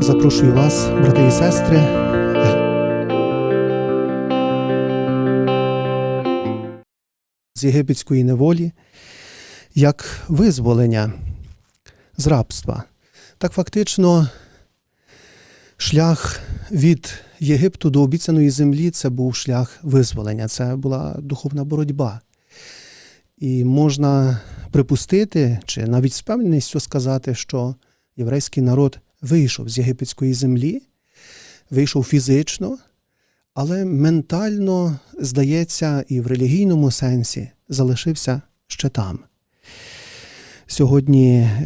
Запрошую вас, брати і сестри. З єгипетської неволі як визволення з рабства. Так фактично, шлях від Єгипту до обіцяної землі це був шлях визволення, це була духовна боротьба. І можна припустити, чи навіть з певністю сказати, що єврейський народ вийшов з єгипетської землі, вийшов фізично, але ментально, здається, і в релігійному сенсі залишився ще там. Сьогодні е,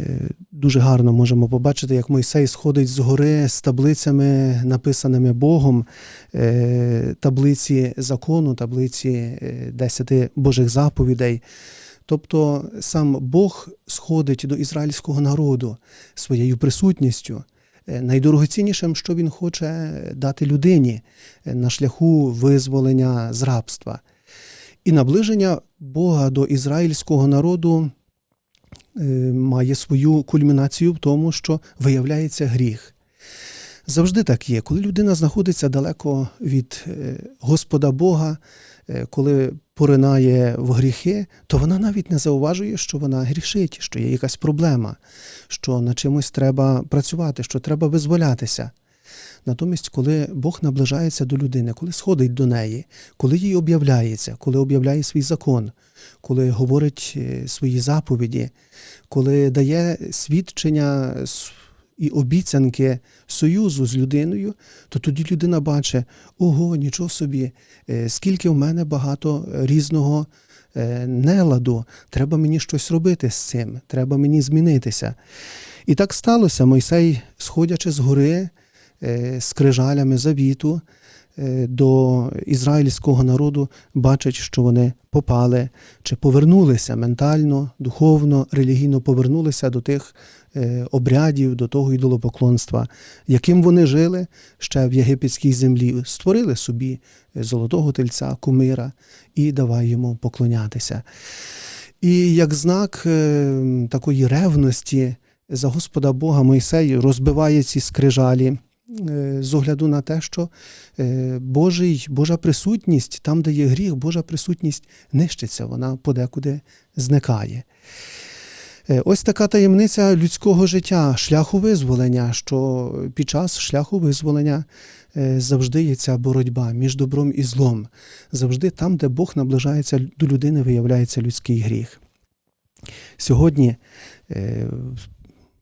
дуже гарно можемо побачити, як Мойсей сходить з гори з таблицями, написаними Богом, е, таблиці закону, таблиці е, десяти Божих заповідей. Тобто сам Бог сходить до ізраїльського народу своєю присутністю. Найдорогоціннішим, що він хоче дати людині на шляху визволення з рабства. І наближення Бога до ізраїльського народу має свою кульмінацію в тому, що виявляється гріх. Завжди так є, коли людина знаходиться далеко від Господа Бога, коли поринає в гріхи, то вона навіть не зауважує, що вона грішить, що є якась проблема, що на чимось треба працювати, що треба визволятися. Натомість, коли Бог наближається до людини, коли сходить до неї, коли їй об'являється, коли об'являє свій закон, коли говорить свої заповіді, коли дає свідчення і обіцянки союзу з людиною, то тоді людина бачить, ого, нічого собі, скільки в мене багато різного неладу, треба мені щось робити з цим, треба мені змінитися. І так сталося. Мойсей, сходячи з гори, з крижалями завіту до ізраїльського народу, бачать, що вони попали чи повернулися ментально, духовно, релігійно повернулися до тих обрядів, до того ідолопоклонства, яким вони жили ще в єгипетській землі, створили собі золотого тельця, кумира і давай йому поклонятися. І як знак такої ревності за Господа Бога Мойсей розбиває ці скрижалі з огляду на те, що Божий, Божа присутність, там, де є гріх, Божа присутність нищиться, вона подекуди зникає. Ось така таємниця людського життя, шляху визволення, що під час шляху визволення завжди є ця боротьба між добром і злом. Завжди там, де Бог наближається до людини, виявляється людський гріх. Сьогодні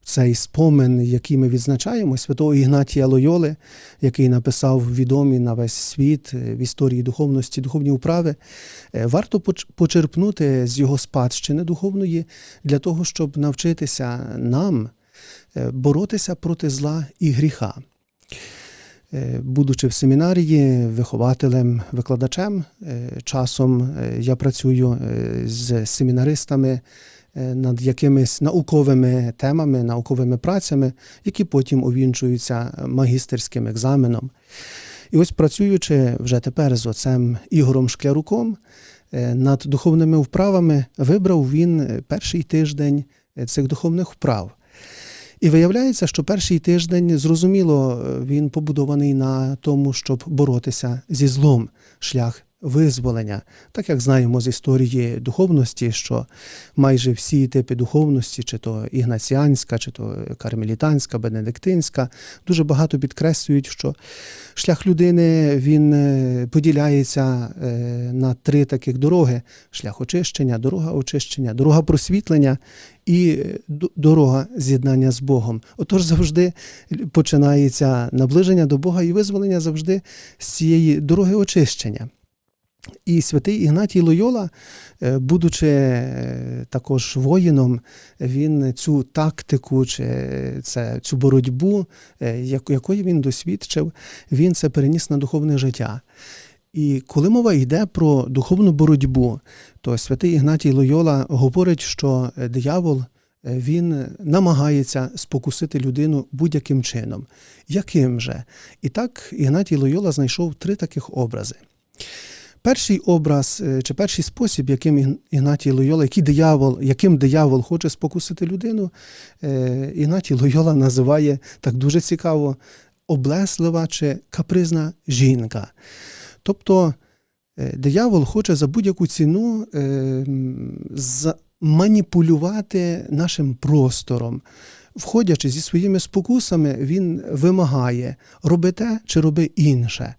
цей спомин, який ми відзначаємо, святого Ігнатія Лойоли, який написав відомі на весь світ в історії духовності, духовні управи, варто почерпнути з його спадщини духовної для того, щоб навчитися нам боротися проти зла і гріха. Будучи в семінарії, вихователем, викладачем, часом я працюю з семінаристами над якимись науковими темами, науковими працями, які потім увінчуються магістерським екзаменом. І ось працюючи вже тепер з отцем Ігорем Шкляруком, над духовними вправами вибрав він перший тиждень цих духовних вправ. І виявляється, що перший тиждень, зрозуміло, він побудований на тому, щоб боротися зі злом, шлях визволення, так як знаємо з історії духовності, що майже всі типи духовності, чи то ігнаціанська, чи то кармелітанська, бенедиктинська, дуже багато підкреслюють, що шлях людини він поділяється на три таких дороги: шлях очищення, дорога очищення, дорога просвітлення. І дорога з'єднання з Богом. Отож, завжди починається наближення до Бога і визволення завжди з цієї дороги очищення. І святий Ігнатій Лойола, будучи також воїном, він цю тактику чи це, цю боротьбу, якої він досвідчив, він це переніс на духовне життя. І коли мова йде про духовну боротьбу, то святий Ігнатій Лойола говорить, що диявол він намагається спокусити людину будь-яким чином. Яким же? І так Ігнатій Лойола знайшов три таких образи. Перший образ е, чи перший спосіб, яким Ігнатій Лойола, який диявол, яким диявол хоче спокусити людину, е, Ігнатій Лойола називає так дуже цікаво облеслива чи капризна жінка. Тобто е, диявол хоче за будь-яку ціну маніпулювати нашим простором. Входячи зі своїми спокусами, він вимагає роби те чи роби інше.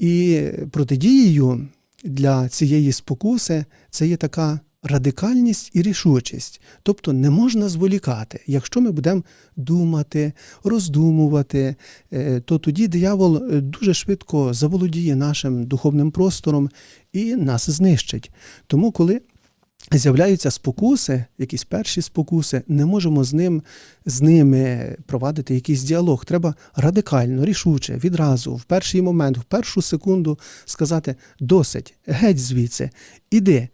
І протидією для цієї спокуси це є така радикальність і рішучість. Тобто не можна зволікати. Якщо ми будемо думати, роздумувати, е, то тоді диявол е, дуже швидко заволодіє нашим духовним простором і нас знищить. Тому, коли З'являються спокуси, якісь перші спокуси, не можемо з ним з ними провадити якийсь діалог. Треба радикально, рішуче, відразу, в перший момент, в першу секунду сказати досить, геть звідси, іди,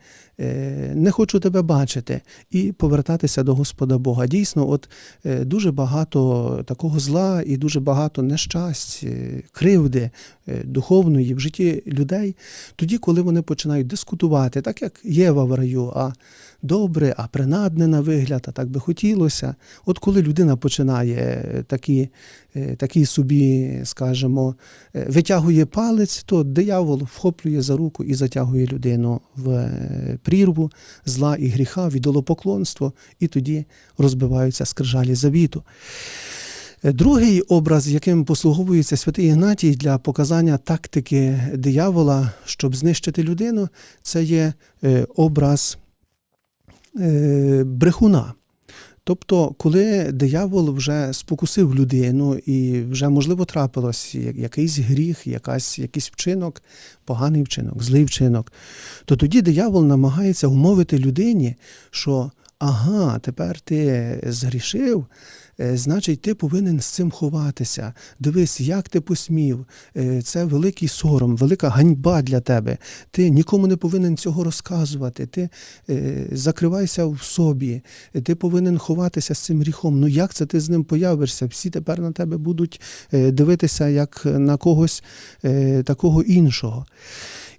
не хочу тебе бачити, і повертатися до Господа Бога. Дійсно, от е, дуже багато такого зла і дуже багато нещасть, е, кривди е, духовної в житті людей, тоді, коли вони починають дискутувати, так як Єва в раю, а добре, а принадне на вигляд, а так би хотілося. От коли людина починає е, такі, е, такий собі, скажімо, е, витягує палець, то диявол вхоплює за руку і затягує людину в прірву зла і гріха, в ідолопоклонство, і тоді розбиваються скрижалі завіту. Другий образ, яким послуговується святий Ігнатій для показання тактики диявола, щоб знищити людину, це є образ брехуна. Тобто, коли диявол вже спокусив людину і вже, можливо, трапилось якийсь гріх, якась, якийсь вчинок, поганий вчинок, злий вчинок, то тоді диявол намагається умовити людині, що ага, тепер ти згрішив, е, значить, ти повинен з цим ховатися. Дивись, як ти посмів. Е, Це великий сором, велика ганьба для тебе. Ти нікому не повинен цього розказувати. Ти е, закривайся в собі. Ти повинен ховатися з цим гріхом. Ну як це ти з ним появишся? Всі тепер на тебе будуть е, дивитися як на когось е, такого іншого.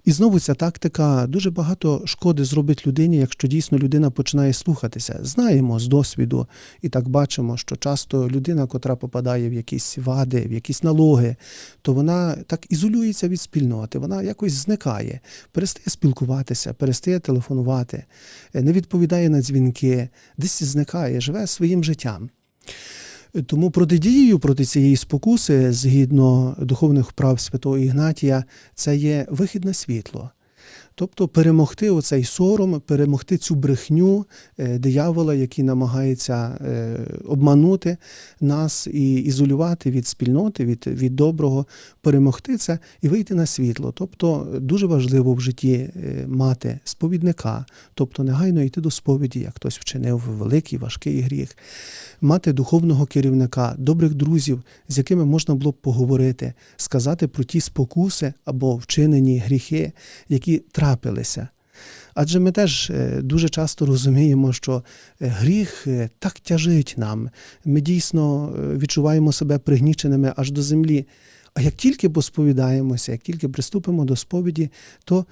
І знову ця тактика дуже багато шкоди зробить людині, якщо дійсно людина починає слухатися. Знаємо з досвіду, і так бачимо, що часто людина, котра попадає в якісь вади, в якісь налоги, то вона так ізолюється від спільноти, вона якось зникає, перестає спілкуватися, перестає телефонувати, е, не відповідає на дзвінки, десь зникає, живе своїм життям. Тому протидією проти цієї спокуси, згідно духовних прав святого Ігнатія, це є вихід на світло. Тобто перемогти оцей сором, перемогти цю брехню е, диявола, який намагається е, обманути нас і ізолювати від спільноти, від, від доброго, перемогти це і вийти на світло. Тобто дуже важливо в житті е, мати сповідника, тобто негайно йти до сповіді, як хтось вчинив великий важкий гріх, мати духовного керівника, добрих друзів, з якими можна було б поговорити, сказати про ті спокуси або вчинені гріхи, які трапилися. Адже ми теж е, дуже часто розуміємо, що е, гріх е, так тяжить нам. Ми дійсно відчуваємо себе пригніченими аж до землі. А як тільки посповідаємося, як тільки приступимо до сповіді, то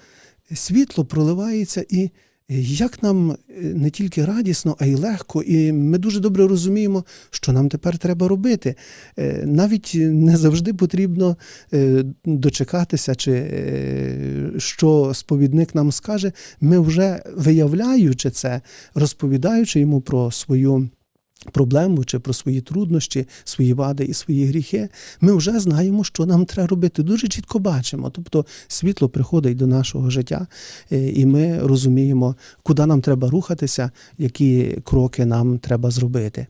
світло проливається і як нам е, не тільки радісно, а й легко, і ми дуже добре розуміємо, що нам тепер треба робити. Е, Навіть не завжди потрібно е, дочекатися, чи що сповідник нам скаже. Ми вже виявляючи це, розповідаючи йому про свою. Проблему чи про свої труднощі, свої вади і свої гріхи, ми вже знаємо, що нам треба робити. Дуже чітко бачимо. Тобто світло приходить до нашого життя, е, і ми розуміємо, куди нам треба рухатися, які кроки нам треба зробити.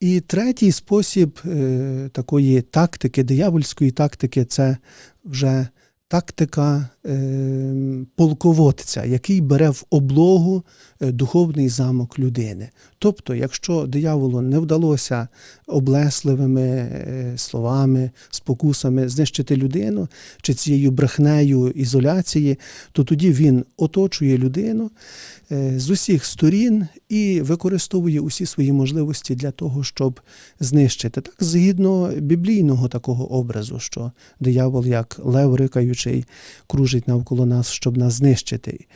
І третій спосіб е, такої тактики, диявольської тактики, це вже тактика е, полководця, який бере в облогу е, духовний замок людини. Тобто, якщо дияволу не вдалося облесливими е, словами, спокусами знищити людину чи цією брехнею ізоляції, то тоді він оточує людину е, з усіх сторін і використовує усі свої можливості для того, щоб знищити. Так, згідно біблійного такого образу, що диявол, як лев рикаючи оточуючий, кружить навколо нас, щоб нас знищити.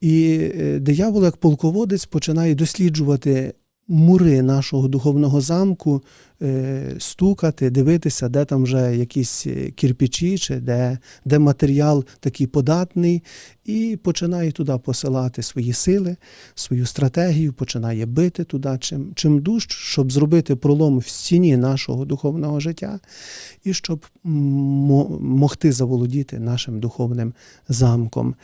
І е, диявол, як полководець, починає досліджувати мури нашого духовного замку, е, стукати, дивитися, де там вже якісь е, кірпічі, чи де, де матеріал такий податний, і починає туди посилати свої сили, свою стратегію, починає бити туди, чим, чим дужч, щоб зробити пролом в стіні нашого духовного життя, і щоб могти заволодіти нашим духовним замком.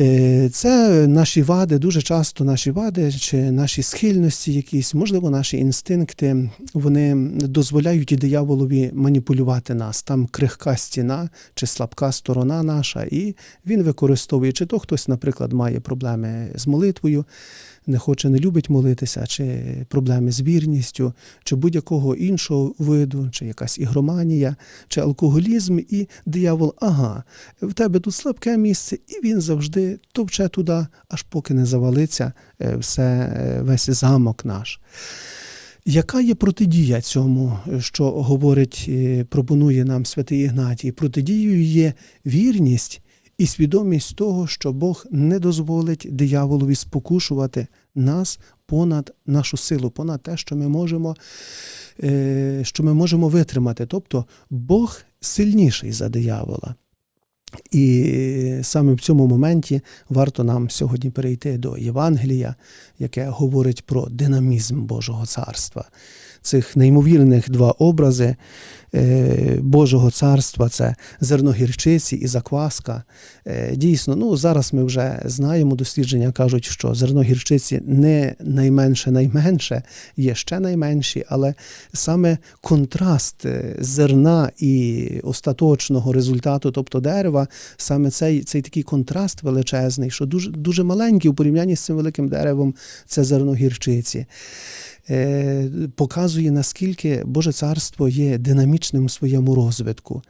Е, Це наші вади, дуже часто наші вади чи наші схильності, якісь, можливо, наші інстинкти, вони дозволяють дияволові маніпулювати нас. Там крихка стіна чи слабка сторона наша, і він використовує, чи то хтось, наприклад, має проблеми з молитвою, не хоче, не любить молитися, чи проблеми з вірністю, чи будь-якого іншого виду, чи якась ігроманія, чи алкоголізм, і диявол, ага, в тебе тут слабке місце, і він завжди товче туди, аж поки не завалиться е, все, е, весь замок наш. Яка є протидія цьому, що говорить, е, пропонує нам святий Ігнатій? Протидією є вірність і свідомість того, що Бог не дозволить дияволові спокушувати нас понад нашу силу, понад те, що ми можемо, е, що ми можемо витримати. Тобто Бог сильніший за диявола. І саме в цьому моменті варто нам сьогодні перейти до Євангелія, яке говорить про динамізм Божого царства. Цих неймовірних два образи е, Божого царства це зерно гірчиці і закваска. Е, Дійсно, ну зараз ми вже знаємо, дослідження кажуть, що зерно гірчиці не найменше найменше, є ще найменші, але саме контраст е, зерна і остаточного результату, тобто дерева, саме цей, цей такий контраст величезний, що дуже, дуже маленький у порівнянні з цим великим деревом, це зерно гірчиці. Е, Показує, наскільки Боже царство є динамічним у своєму розвитку.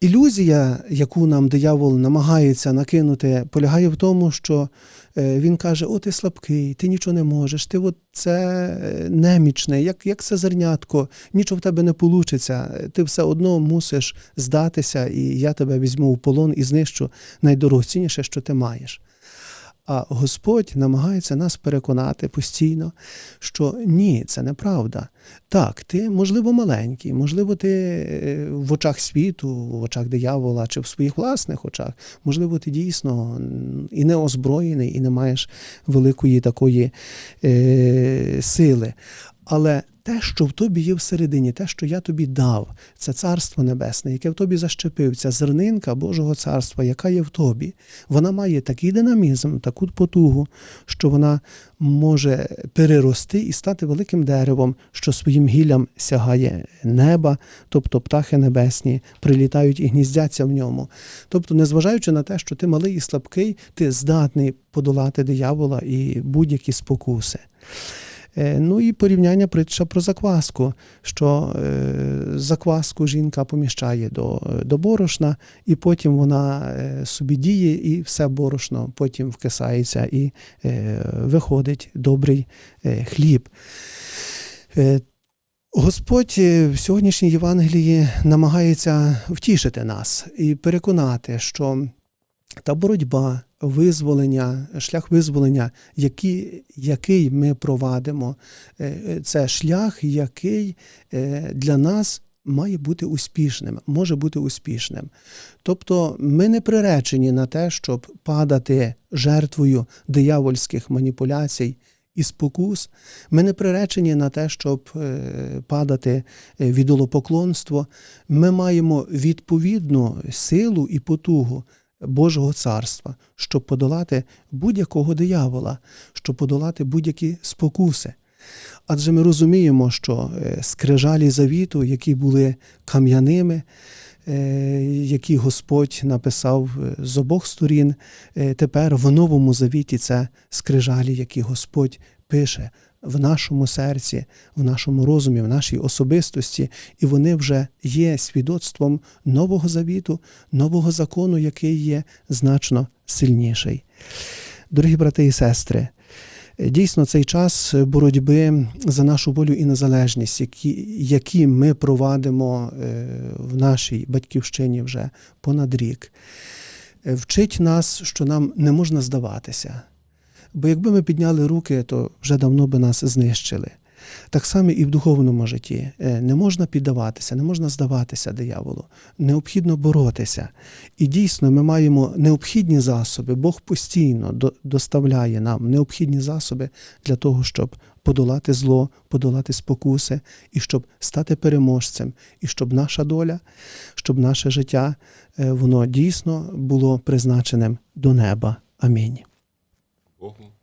Ілюзія, яку нам диявол намагається накинути, полягає в тому, що е, він каже: О, ти слабкий, ти нічого не можеш, ти от це е, немічне, як, як це зернятко, нічого в тебе не вийде, ти все одно мусиш здатися, і я тебе візьму в полон і знищу найдорогоцінніше, що ти маєш. А Господь намагається нас переконати постійно, що ні, це неправда. Так, ти, можливо, маленький, можливо, ти е, в очах світу, в очах диявола чи в своїх власних очах, можливо, ти дійсно і не озброєний, і не маєш великої такої е, сили. Але те, що в тобі є всередині, те, що я тобі дав, це царство небесне, яке в тобі защепив, ця зернинка Божого царства, яка є в тобі, вона має такий динамізм, таку потугу, що вона може перерости і стати великим деревом, що своїм гіллям сягає неба, тобто птахи небесні прилітають і гніздяться в ньому. Тобто, незважаючи на те, що ти малий і слабкий, ти здатний подолати диявола і будь-які спокуси. Е, Ну і порівняння притча про закваску, що е, закваску жінка поміщає до, до борошна, і потім вона е, собі діє, і все борошно потім вкисається і виходить добрий хліб. Господь в сьогоднішній Євангелії намагається втішити нас і переконати, що та боротьба, визволення, шлях визволення, який, який ми провадимо, е, це шлях, який е, для нас має бути успішним, може бути успішним. Тобто ми не приречені на те, щоб падати жертвою диявольських маніпуляцій. І спокус, ми не приречені на те, щоб е, падати е, в ідолопоклонство. Ми маємо відповідну силу і потугу Божого царства, щоб подолати будь-якого диявола, щоб подолати будь-які спокуси. Адже ми розуміємо, що е, скрижалі завіту, які були кам'яними, е, які Господь написав е, з обох сторін, тепер в новому завіті це скрижалі, які Господь пише в нашому серці, в нашому розумі, в нашій особистості, і вони вже є свідоцтвом нового завіту, нового закону, який є значно сильніший. Дорогі брати і сестри, Дійсно, цей час боротьби за нашу волю і незалежність, які, які ми провадимо е, в нашій батьківщині вже понад рік, е, вчить нас, що нам не можна здаватися. Бо якби ми підняли руки, то вже давно би нас знищили. Так само і в духовному житті Е, не можна піддаватися, не можна здаватися дияволу. Необхідно боротися. І дійсно ми маємо необхідні засоби. Бог постійно до- доставляє нам необхідні засоби для того, щоб подолати зло, подолати спокуси, і щоб стати переможцем, і щоб наша доля, щоб наше життя е, воно дійсно було призначеним до неба. Амінь. Orro